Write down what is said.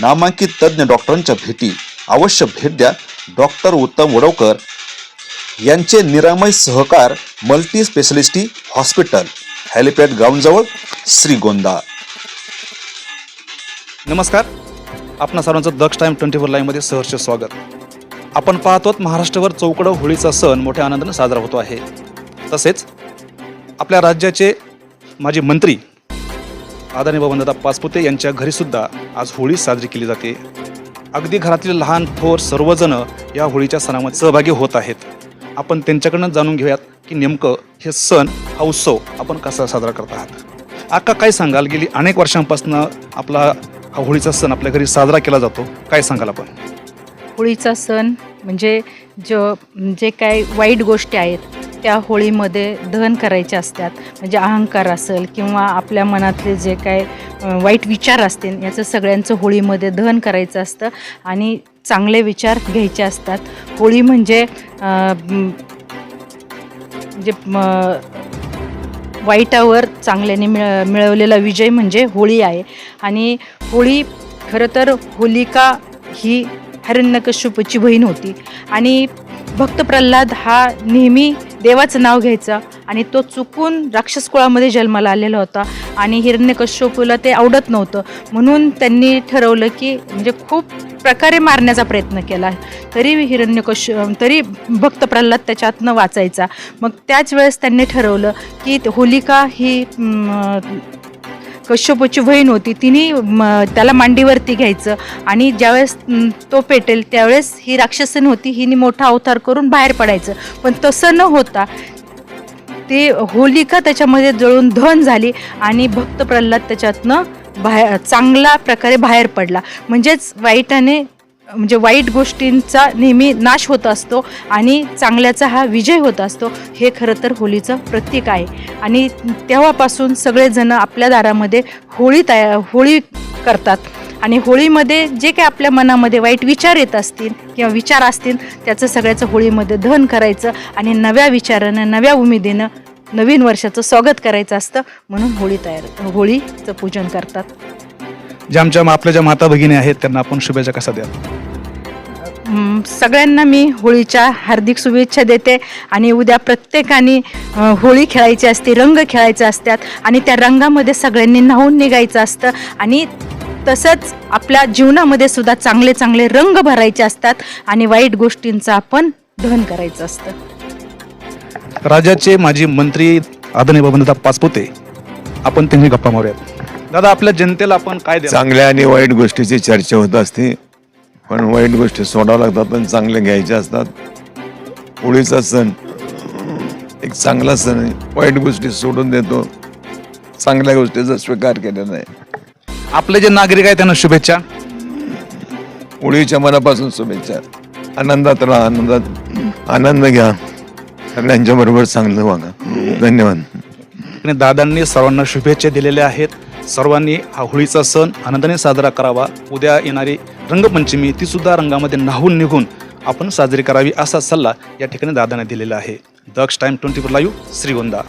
नामांकित तज्ज्ञ डॉक्टरांच्या भेटी. अवश्य भेट द्या. डॉक्टर उत्तम वडवकर यांचे Niramay Sahakar multi speciality hospital helipad ग्राउंडजवळ Shrigonda नमस्कार. आपणा सर्वांचं दक्ष टाईम ट्वेंटी फोर लाईव्हमध्ये सहर्ष स्वागत. आपण पाहतोत महाराष्ट्रभर चौकडं होळीचा सण मोठ्या आनंदाने साजरा होतो आहे. तसेच आपल्या राज्याचे माजी मंत्री आदरणीय बाबा पाचपुते यांच्या घरीसुद्धा आज होळी साजरी केली जाते. अगदी घरातील लहान थोर सर्वजण या होळीच्या सणामध्ये सहभागी होत आहेत. आपण त्यांच्याकडनं जाणून घेऊयात की नेमकं हे सण हा उत्सव आपण कसा साजरा करत आहात. आका काय सांगाल? गेली अनेक वर्षांपासून आपला हा होळीचा सण आपल्या घरी साजरा केला जातो. काय सांगाल आपण? होळीचा सण म्हणजे जो जे काय वाईट गोष्टी आहेत त्या होळीमध्ये दहन करायचे असतात. म्हणजे अहंकार असेल किंवा आपल्या मनातले जे काय वाईट विचार असतील याचं सगळ्यांचं होळीमध्ये दहन करायचं असतं आणि चांगले विचार घ्यायचे असतात. होळी म्हणजे जे म्हणजे वाईटावर चांगल्याने मिळ मिळवलेला विजय म्हणजे होळी आहे. आणि होळी खरं तर होलिका ही हिरण्यकश्यपूची बहीण होती. आणि भक्त प्रल्हाद हा नेहमी देवाचं नाव घ्यायचं आणि तो चुकून राक्षस कुळामध्ये जन्माला आलेला होता आणि हिरण्यकश्यपूला ते आवडत नव्हतं. म्हणून त्यांनी ठरवलं की म्हणजे खूप प्रकारे मारण्याचा प्रयत्न केला. तरी हिरण्यकश तरी भक्त प्रल्हाद त्याच्यातनं वाचायचा. मग त्याच वेळेस त्यांनी ठरवलं की होलिका ही कश्यपूची बहीण होती तिने म, त्याला मांडीवरती घ्यायचं आणि ज्यावेळेस तो पेटेल त्यावेळेस ही राक्षसन होती हिने मोठा अवतार करून बाहेर पडायचं. पण तसं न होता ते होलिका त्याच्यामध्ये जळून धन झाली आणि भक्त प्रल्हाद त्याच्यातनं बाहेर चांगल्या प्रकारे बाहेर पडला. म्हणजेच वाईटाने म्हणजे वाईट गोष्टींचा नेहमी नाश होत असतो आणि चांगल्याचा हा विजय होत असतो हे खरं तर होळीचं प्रतीक आहे. आणि तेव्हापासून सगळेजण आपल्या दारामध्ये होळी तया होळी करतात. आणि होळीमध्ये जे काही आपल्या मनामध्ये वाईट विचार येत असतील किंवा विचार असतील त्याचं सगळ्याचं होळीमध्ये दहन करायचं आणि नव्या विचारानं नव्या उमेदीनं नवीन वर्षाचं स्वागत करायचं असतं म्हणून होळी तयार होळीचं पूजन करतात. ज्या आमच्या आपल्या ज्या माता भगिनी आहेत त्यांना आपण शुभेच्छा कसा द्या सगळ्यांना मी होळीच्या हार्दिक शुभेच्छा देते आणि उद्या प्रत्येकाने होळी खेळायची असते रंग खेळायचे असतात आणि त्या रंगामध्ये सगळ्यांनी न्हावून निघायचं असतं आणि तसंच आपल्या जीवनामध्ये सुद्धा चांगले चांगले रंग भरायचे असतात आणि वाईट गोष्टींचं आपण दहन करायचं असतं. राज्याचे माजी मंत्री आदरणीय बबनदादा पाचपुते आपण त्यांनी गप्पा मारूयात. दादा आपल्या जनतेला आपण काय चांगल्या आणि वाईट गोष्टीची चर्चा होत असते. पण वाईट गोष्टी सोडाव्या लागतात पण चांगल्या घ्यायच्या असतात. होळीचा सण एक चांगला सण आहे. वाईट गोष्टी सोडून देतो. चांगल्या गोष्टीचा स्वीकार केलेला आहे आपले जे नागरिक आहेत त्यांना शुभेच्छा. होळीच्या मनापासून शुभेच्छा. आनंदात राहा आनंदात आनंद घ्या. सगळ्यांच्या बरोबर चांगलं वागा. धन्यवाद. आणि दादांनी सर्वांना शुभेच्छा दिलेल्या आहेत. सर्वांनी हा होळीचा सण आनंदाने साजरा करावा. उद्या येणारी रंगपंचमी ती सुद्धा रंगामध्ये न्हावून निघून आपण साजरी करावी असा सल्ला या ठिकाणी दादाने दिलेला आहे. Daksh time twenty four live Shrigonda.